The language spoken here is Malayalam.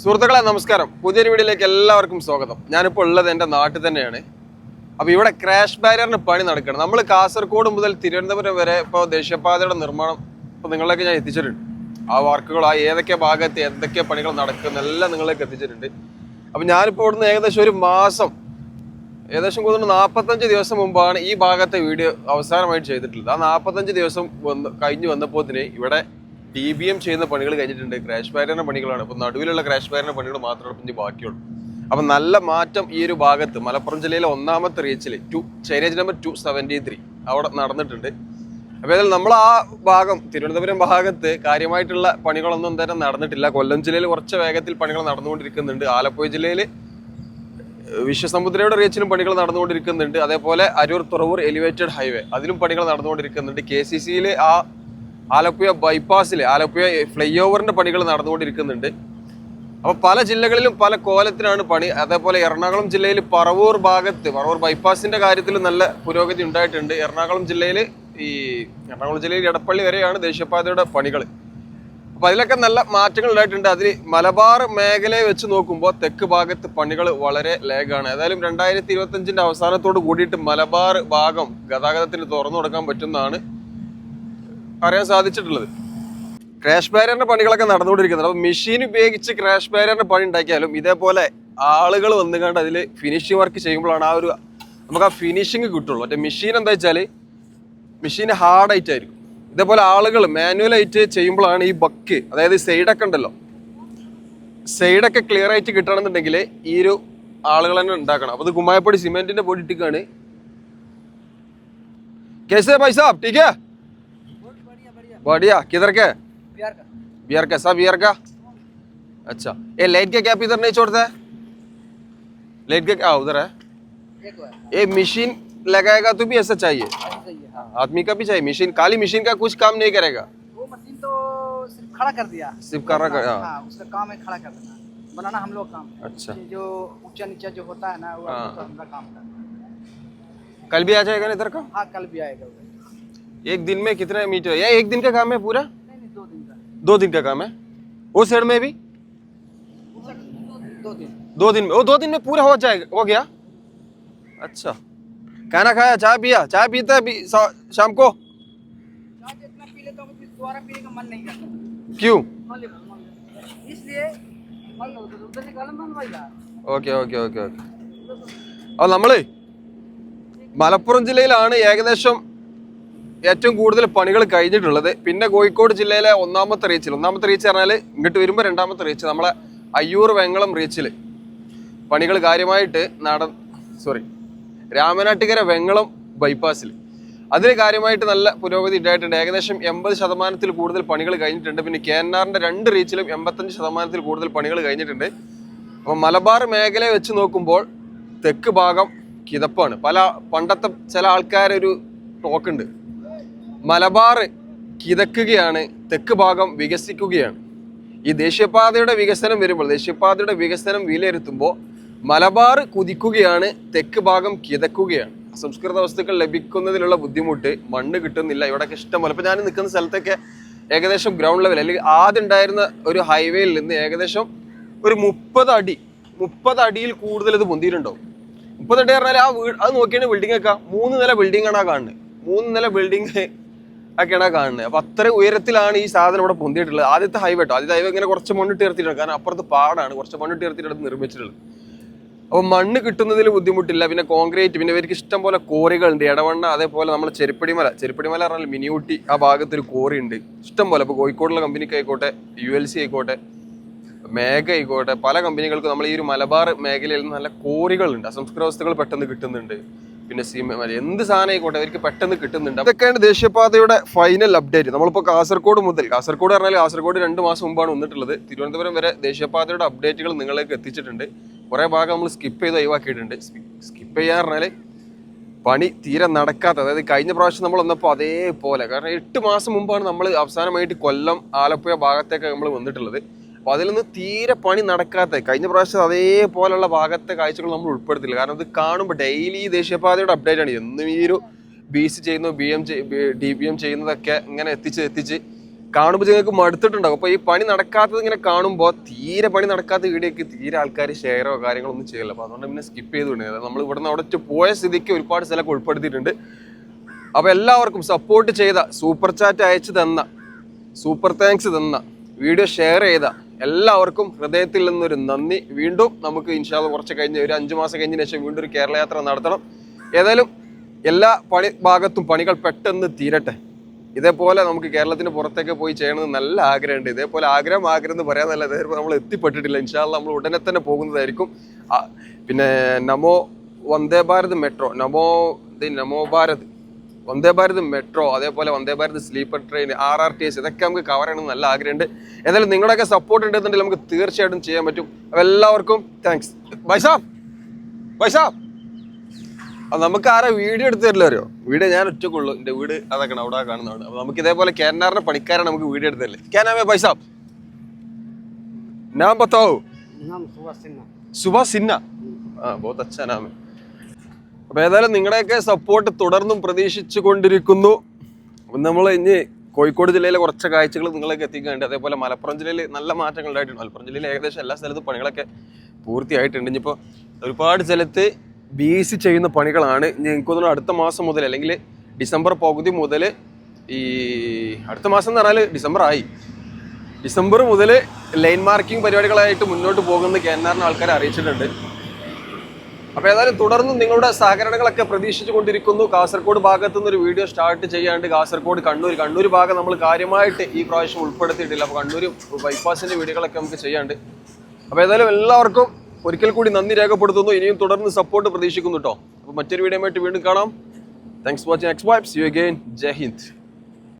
സുഹൃത്തുക്കളെ നമസ്കാരം. പുതിയൊരു വീഡിയോയിലേക്ക് എല്ലാവർക്കും സ്വാഗതം. ഞാനിപ്പോൾ ഉള്ളത് എന്റെ നാട്ടിൽ തന്നെയാണ്. അപ്പോൾ ഇവിടെ ക്രാഷ് ബാരിയറിന് പണി നടക്കണം നമ്മൾ കാസർഗോഡ് മുതൽ തിരുവനന്തപുരം വരെ ഇപ്പോൾ ദേശീയപാതയുടെ നിർമ്മാണം ഇപ്പോൾ നിങ്ങളിലേക്ക് ഞാൻ എത്തിച്ചിട്ടുണ്ട്. ആ വർക്കുകൾ ആ ഏതൊക്കെ ഭാഗത്ത് എന്തൊക്കെ പണികൾ നടക്കുന്ന എല്ലാം നിങ്ങളിലേക്ക് എത്തിച്ചിട്ടുണ്ട്. അപ്പോൾ ഞാനിപ്പോൾ ഇവിടുന്ന് ഏകദേശം ഒരു മാസം ഏകദേശം കൂടുതൽ നാൽപ്പത്തഞ്ച് ദിവസം മുമ്പാണ് ഈ ഭാഗത്തെ വീഡിയോ അവസാനമായിട്ട് ചെയ്തിട്ടുള്ളത്. ആ നാൽപ്പത്തഞ്ച് ദിവസം വന്ന് കഴിഞ്ഞ് വന്നപ്പോൾ ഇവിടെ ടി ബി എം ചെയ്യുന്ന പണികൾ കഴിഞ്ഞിട്ടുണ്ട്. ക്രാഷ് ബാരിയറിന്റെ പണികളാണ്. അപ്പോൾ നടുവിലുള്ള ക്രാഷ് ബാരിയറിന്റെ പണികൾ മാത്രമാണ് ഇനി ബാക്കിയുള്ളൂ. അപ്പൊ നല്ല മാറ്റം ഈ ഒരു ഭാഗത്ത് മലപ്പുറം ജില്ലയിലെ ഒന്നാമത്തെ റീച്ചിൽ two chainage number two seventy three അവിടെ നടന്നിട്ടുണ്ട്. അപ്പോൾ ഏതായാലും നമ്മൾ ആ ഭാഗം തിരുവനന്തപുരം ഭാഗത്ത് കാര്യമായിട്ടുള്ള പണികളൊന്നും എന്തായാലും നടന്നിട്ടില്ല. കൊല്ലം ജില്ലയിൽ കുറച്ച് വേഗത്തിൽ പണികൾ നടന്നുകൊണ്ടിരിക്കുന്നുണ്ട്. ആലപ്പുഴ ജില്ലയിൽ വിശ്വസമുദ്രയുടെ റീച്ചിലും പണികൾ നടന്നുകൊണ്ടിരിക്കുന്നുണ്ട്. അതേപോലെ അരൂർ തുറവൂർ എലിവേറ്റഡ് ഹൈവേ അതിലും പണികൾ നടന്നുകൊണ്ടിരിക്കുന്നുണ്ട്. കെ സി സിയിൽ ആ ആലപ്പുഴ ബൈപ്പാസിൽ ആലപ്പുഴ ഫ്ലൈ ഓവറിന്റെ പണികൾ നടന്നുകൊണ്ടിരിക്കുന്നുണ്ട്. അപ്പോൾ പല ജില്ലകളിലും പല കോലത്തിലാണ് പണി. അതേപോലെ എറണാകുളം ജില്ലയിൽ പറവൂർ ഭാഗത്ത് പറവൂർ ബൈപ്പാസിന്റെ കാര്യത്തിൽ നല്ല പുരോഗതി ഉണ്ടായിട്ടുണ്ട്. എറണാകുളം ജില്ലയിൽ ഈ എറണാകുളം ജില്ലയിൽ എടപ്പള്ളി വരെയാണ് ദേശീയപാതയുടെ പണികൾ. അപ്പോൾ അതിലൊക്കെ നല്ല മാറ്റങ്ങൾ ഉണ്ടായിട്ടുണ്ട്. അതിൽ മലബാർ മേഖലയെ വെച്ച് നോക്കുമ്പോൾ തെക്ക് ഭാഗത്ത് പണികൾ വളരെ ലേഗാണ്. ഏതായാലും രണ്ടായിരത്തി ഇരുപത്തഞ്ചിന്റെ അവസാനത്തോട് കൂടിയിട്ട് മലബാർ ഭാഗം ഗതാഗതത്തിന് തുറന്നു കൊടുക്കാൻ പറ്റുന്നതാണ്. അറിയാൻ സാധിച്ചിട്ടുള്ളത്. ക്രാഷ് ബാരിയറിന്റെ പണികളൊക്കെ നടന്നുകൊണ്ടിരിക്കുന്നത് അപ്പോൾ മെഷീൻ ഉപയോഗിച്ച് ക്രാഷ് ബാരിയറിന്റെ പണി ഉണ്ടാക്കിയാലും ഇതേപോലെ ആളുകൾ വന്നു കണ്ട് അതിൽ ഫിനിഷിംഗ് വർക്ക് ചെയ്യുമ്പോഴാണ് ആ ഒരു നമുക്ക് ആ ഫിനിഷിങ് കിട്ടുള്ളൂ. മറ്റേ മെഷീൻ എന്താ വെച്ചാൽ മെഷീൻ ഹാർഡായിട്ടായിരിക്കും ഇതേപോലെ ആളുകൾ മാനുവലായിട്ട് ചെയ്യുമ്പോഴാണ് ഈ ബക്ക് അതായത് സൈഡൊക്കെ ഉണ്ടല്ലോ. സൈഡൊക്കെ ക്ലിയർ ആയിട്ട് കിട്ടണമെന്നുണ്ടെങ്കിൽ ഈ ഒരു ആളുകൾ തന്നെ ഉണ്ടാക്കണം. അപ്പോൾ ഇത് കുമ്മായപ്പൊടി സിമെന്റിന്റെ പൊടി ഇട്ടിക്കാണ്. കേസേ പൈസ. ടീക്കേ बढ़िया। किधर के? बिहार का। बिहार का सब बिहार का? अच्छा। ये लाइट के कैप इधर नहीं छोड़ता है? लाइट के क्या? उधर है। हुआ है। ये मशीन लगाएगा तो भी ऐसा चाहिए? है हाँ आदमी का भी चाहिए? मशीन काली मशीन का कुछ काम नहीं करेगा? वो मशीन तो सिर्फ़ खड़ा कर दिया। सिर्फ़ कर रखा हाँ। हाँ उसका काम है खड़ा कर देना बनाना हम लोग काम अच्छा। जो ऊँचा नीचा जो होता है ना वो हाँ। तो हमारा काम है। कल भी आ जाएगा ना इधर का? हाँ कल भी आएगा उधर। एक दिन में कितने मीटर या एक दिन का काम है पूरा नहीं नहीं दो दिन का दो दिन का काम है वो साइड में भी दो दिन दो दिन में वो दो दिन में पूरा हो जाएगा हो गया अच्छा खाना खाया चाय पिया चाय पीता है भी सा- शाम को चाय जितना पी लेता हूँ फिर दोबारा पीने का मन नहीं करता क्यों मान लो, मान लो। इसलिए मान लो उधर उधर निकालो मन भाई यार ഓക്കെ ഓക്കെ ഓക്കെ ഓക്കെ അപ്പോൾ നമ്മള് മലപ്പുറം ജില്ലയിലാണ് ഏകദേശം ഏറ്റവും കൂടുതൽ പണികൾ കഴിഞ്ഞിട്ടുള്ളത്. പിന്നെ കോഴിക്കോട് ജില്ലയിലെ ഒന്നാമത്തെ റീച്ചിൽ ഒന്നാമത്തെ റീച്ച് പറഞ്ഞാൽ ഇങ്ങോട്ട് വരുമ്പോൾ രണ്ടാമത്തെ റീച്ച് നമ്മളെ അയ്യൂർ വെങ്ങളം റീച്ചിൽ പണികൾ കാര്യമായിട്ട് നട സോറി രാമനാട്ടുകര വെങ്ങളം ബൈപ്പാസിൽ അതിന് കാര്യമായിട്ട് നല്ല പുരോഗതി ഉണ്ടായിട്ടുണ്ട്. ഏകദേശം എൺപത് ശതമാനത്തിൽ കൂടുതൽ പണികൾ കഴിഞ്ഞിട്ടുണ്ട്. പിന്നെ കെ എൻ ആറിന്റെ രണ്ട് റീച്ചിലും എൺപത്തഞ്ച് ശതമാനത്തിൽ കൂടുതൽ പണികൾ കഴിഞ്ഞിട്ടുണ്ട്. അപ്പോൾ മലബാർ മേഖലയെ വെച്ച് നോക്കുമ്പോൾ തെക്ക് ഭാഗം കിതപ്പാണ്. പല പണ്ടത്തെ ചില ആൾക്കാരൊരു ടോക്കുണ്ട് മലബാർ കിതക്കുകയാണ് തെക്ക് ഭാഗം വികസിക്കുകയാണ്. ഈ ദേശീയപാതയുടെ വികസനം വരുമ്പോൾ ദേശീയപാതയുടെ വികസനം വിലയിരുത്തുമ്പോൾ മലബാർ കുതിക്കുകയാണ് തെക്ക് ഭാഗം കിതക്കുകയാണ്. അസംസ്കൃത വസ്തുക്കൾ ലഭിക്കുന്നതിലുള്ള ബുദ്ധിമുട്ട് മണ്ണ് കിട്ടുന്നില്ല. ഇവിടെയൊക്കെ ഇഷ്ടംപോലെ. ഇപ്പം ഞാൻ നിൽക്കുന്ന സ്ഥലത്തൊക്കെ ഏകദേശം ഗ്രൗണ്ട് ലെവൽ അല്ലെങ്കിൽ ആദ്യം ഉണ്ടായിരുന്ന ഒരു ഹൈവേയിൽ നിന്ന് ഏകദേശം ഒരു മുപ്പത് അടി മുപ്പത് അടിയിൽ കൂടുതൽ ഇത് പൊന്തിയിട്ടുണ്ടാവും. മുപ്പത് അടി പറഞ്ഞാൽ ആ വീട് അത് നോക്കിയാണ് ബിൽഡിംഗ് ഒക്കെ. മൂന്ന് നില ബിൽഡിംഗ് ആ കാണുന്നത്. മൂന്ന് നില ബിൽഡിംഗ് ഒക്കെയാണ് കാണുന്നത്. അപ്പൊ അത്ര ഉയരത്തിലാണ് ഈ സാധനം ഇവിടെ പൊന്തിയിട്ടുള്ളത്. ആദ്യത്തെ ഹൈവേ കേട്ടോ ആദ്യത്തെ ഹൈവേ ഇങ്ങനെ കുറച്ച് മണ്ണിട്ട് ഇറത്തിയിട്ടുണ്ട് കാരണം അപ്പുറത്ത് പാടാണ്. കുറച്ച് മണ്ണിട്ട് ഇറത്തിയിട്ട് നിർമ്മിച്ചിട്ടുള്ളത്. അപ്പോൾ മണ്ണ് കിട്ടുന്നതിൽ ബുദ്ധിമുട്ടില്ല. പിന്നെ കോൺക്രീറ്റ് പിന്നെ ഇവർക്ക് ഇഷ്ടം പോലെ കോറികളുണ്ട് ഇടവണ്ണ അതേപോലെ നമ്മൾ ചെരുപ്പടിമല. ചെരുപ്പടിമല പറഞ്ഞാൽ മിനിയൂട്ടി ആ ഭാഗത്ത് ഒരു കോറി ഉണ്ട്. ഇഷ്ടം പോലെ. ഇപ്പോൾ കോഴിക്കോടുള്ള കമ്പനിക്ക് ആയിക്കോട്ടെ യു എൽ സി ആയിക്കോട്ടെ മേഘ ആയിക്കോട്ടെ പല കമ്പനികൾക്കും നമ്മൾ ഈ ഒരു മലബാർ മേഖലയിൽ നല്ല കോറികളുണ്ട് അസംസ്കൃത വസ്തുക്കൾ പെട്ടെന്ന് കിട്ടുന്നുണ്ട്. പിന്നെ സിമെന്റ് എന്ത് സാധനം ആയിക്കോട്ടെ അവർക്ക് പെട്ടെന്ന് കിട്ടുന്നുണ്ട്. ഇതൊക്കെയാണ് ദേശീയപാതയുടെ ഫൈനൽ അപ്ഡേറ്റ് നമ്മളിപ്പോൾ കാസർഗോഡ് മുതൽ കാസർഗോഡ് പറഞ്ഞാൽ കാസർഗോഡ് രണ്ട് മാസം മുമ്പാണ് വന്നിട്ടുള്ളത്. തിരുവനന്തപുരം വരെ ദേശീയപാതയുടെ അപ്ഡേറ്റുകൾ നിങ്ങളിലേക്ക് എത്തിച്ചിട്ടുണ്ട്. കുറേ ഭാഗം നമ്മൾ സ്കിപ്പ് ചെയ്ത് ഒഴിവാക്കിയിട്ടുണ്ട്. സ്കിപ്പ് ചെയ്യാൻ പറഞ്ഞാൽ പണി തീരെ നടക്കാത്ത അതായത് കഴിഞ്ഞ പ്രാവശ്യം നമ്മൾ വന്നപ്പോൾ അതേപോലെ. കാരണം എട്ട് മാസം മുമ്പാണ് നമ്മൾ അവസാനമായിട്ട് കൊല്ലം ആലപ്പുഴ ഭാഗത്തേക്ക് നമ്മൾ വന്നിട്ടുള്ളത്. അപ്പോൾ അതിൽ നിന്ന് തീരെ പണി നടക്കാത്ത കഴിഞ്ഞ പ്രാവശ്യം അതേപോലെയുള്ള ഭാഗത്തെ കാഴ്ചകൾ നമ്മൾ ഉൾപ്പെടുത്തില്ല. കാരണം ഇത് കാണുമ്പോൾ ഡെയിലി ദേശീയപാതയുടെ അപ്ഡേറ്റ് ആണ്. എന്നും ഈ ഒരു ബി സി ചെയ്യുന്നു B M D B M ചെയ്യുന്നതൊക്കെ ഇങ്ങനെ എത്തിച്ച് എത്തിച്ച് കാണുമ്പോൾ നിങ്ങൾക്ക് മടുത്തിട്ടുണ്ടാകും. അപ്പോൾ ഈ പണി നടക്കാത്തത് ഇങ്ങനെ കാണുമ്പോൾ തീരെ പണി നടക്കാത്ത വീഡിയോക്ക് തീരെ ആൾക്കാർ ഷെയറോ കാര്യങ്ങളോ ഒന്നും ചെയ്യില്ല. അപ്പോൾ അതുകൊണ്ട് പിന്നെ സ്കിപ്പ് ചെയ്ത് വിടുന്നത് നമ്മൾ ഇവിടുന്ന് അവിടെ പോയ സ്ഥിതിക്ക് ഒരുപാട് സ്ഥലമൊക്കെ ഉൾപ്പെടുത്തിയിട്ടുണ്ട്. അപ്പോൾ എല്ലാവർക്കും സപ്പോർട്ട് ചെയ്ത സൂപ്പർ ചാറ്റ് അയച്ചു തന്ന സൂപ്പർ താങ്ക്സ് തന്ന വീഡിയോ ഷെയർ ചെയ്ത എല്ലാവർക്കും ഹൃദയത്തിൽ നിന്നൊരു നന്ദി. വീണ്ടും നമുക്ക് ഇൻഷാൽ കുറച്ച് കഴിഞ്ഞ് ഒരു അഞ്ച് മാസം കഴിഞ്ഞതിന് ശേഷം വീണ്ടും ഒരു കേരള യാത്ര നടത്തണം. ഏതായാലും എല്ലാ പണി ഭാഗത്തും പണികൾ പെട്ടെന്ന് തീരട്ടെ. ഇതേപോലെ നമുക്ക് കേരളത്തിന് പുറത്തേക്ക് പോയി ചെയ്യണമെന്ന് നല്ല ആഗ്രഹമുണ്ട്. ഇതേപോലെ ആഗ്രഹം ആഗ്രഹം എന്ന് പറയാൻ നല്ല ഇതേപോലെ നമ്മൾ എത്തിപ്പെട്ടിട്ടില്ല. ഇൻഷാല്ല നമ്മൾ ഉടനെ തന്നെ പോകുന്നതായിരിക്കും. പിന്നെ നമോ വന്ദേ ഭാരത് മെട്രോ നമോ നമോ ഭാരത്. വന്ദേ ഭാരത് മെട്രോ അതേപോലെ Vande Bharat sleeper train R R T S ഇതൊക്കെ നമുക്ക് കവർ ചെയ്യണം നല്ല ആഗ്രഹമുണ്ട്. എന്തായാലും നിങ്ങളുടെയൊക്കെ സപ്പോർട്ട് ഉണ്ടെന്നുണ്ടെങ്കിൽ നമുക്ക് തീർച്ചയായിട്ടും ചെയ്യാൻ പറ്റും. എല്ലാവർക്കും താങ്ക്സ് വൈസാ വൈസാ അപ്പം നമുക്ക് ആരാ വീഡിയോ എടുത്ത് തരില്ല വീഡിയോ ഞാൻ ഒറ്റക്കുള്ളൂ. എന്റെ വീട് അതൊക്കെ അവിടെ കാണുന്നതാണ്. അപ്പം നമുക്ക് ഇതേപോലെ കേരനാറിന്റെ പണിക്കാരാണ് നമുക്ക് വീഡിയോ എടുത്ത് തരില്ലേ കേനാമേ പൈസാബ് ഞാൻ പത്താവൂ സുഭാസ് സിന്ന ആ ബോത്ത് അച്ഛനാമേ നാമ അപ്പൊ ഏതായാലും നിങ്ങളുടെയൊക്കെ സപ്പോർട്ട് തുടർന്നും പ്രതീക്ഷിച്ചു കൊണ്ടിരിക്കുന്നു. നമ്മൾ ഇനി കോഴിക്കോട് ജില്ലയിലെ കുറച്ച് കാഴ്ചകൾ നിങ്ങളൊക്കെ എത്തിക്കുന്നുണ്ട് അതേപോലെ മലപ്പുറം ജില്ലയിൽ നല്ല മാറ്റങ്ങൾ ഉണ്ടായിട്ടുണ്ട്. മലപ്പുറം ജില്ലയിൽ ഏകദേശം എല്ലാ സ്ഥലത്തും പണികളൊക്കെ പൂർത്തിയായിട്ടുണ്ട്. ഇനിയിപ്പോൾ ഒരുപാട് സ്ഥലത്ത് ബി സി ചെയ്യുന്ന പണികളാണ്. ഇനി എനിക്ക് തോന്നുന്നു അടുത്ത മാസം മുതൽ അല്ലെങ്കിൽ ഡിസംബർ പകുതി മുതൽ ഈ അടുത്ത മാസം എന്ന് പറഞ്ഞാൽ ഡിസംബർ ആയി. ഡിസംബർ മുതൽ ലൈൻ മാർക്കിംഗ് പരിപാടികളായിട്ട് മുന്നോട്ട് പോകുന്ന കേന്നാറിന് ആൾക്കാരെ അറിയിച്ചിട്ടുണ്ട്. അപ്പോൾ ഏതായാലും തുടർന്നും നിങ്ങളുടെ സഹകരണങ്ങളൊക്കെ പ്രതീക്ഷിച്ചു കൊണ്ടിരിക്കുന്നു കാസർഗോഡ് ഭാഗത്തു നിന്ന് ഒരു വീഡിയോ സ്റ്റാർട്ട് ചെയ്യാണ്ട് കാസർഗോഡ് കണ്ണൂർ കണ്ണൂർ ഭാഗം നമ്മൾ കാര്യമായിട്ട് ഈ പ്രാവശ്യം ഉൾപ്പെടുത്തിയിട്ടില്ല. അപ്പോൾ കണ്ണൂർ ബൈപ്പാസിന്റെ വീഡിയോകളൊക്കെ നമുക്ക് ചെയ്യാണ്ട്. അപ്പോൾ ഏതായാലും എല്ലാവർക്കും ഒരിക്കൽ കൂടി നന്ദി രേഖപ്പെടുത്തുന്നു. ഇനിയും തുടർന്ന് സപ്പോർട്ട് പ്രതീക്ഷിക്കുന്നു കേട്ടോ അപ്പോൾ മറ്റൊരു വീഡിയോ ആയിട്ട് വീണ്ടും കാണാം. Thanks for watching X vibes you again Jai Hind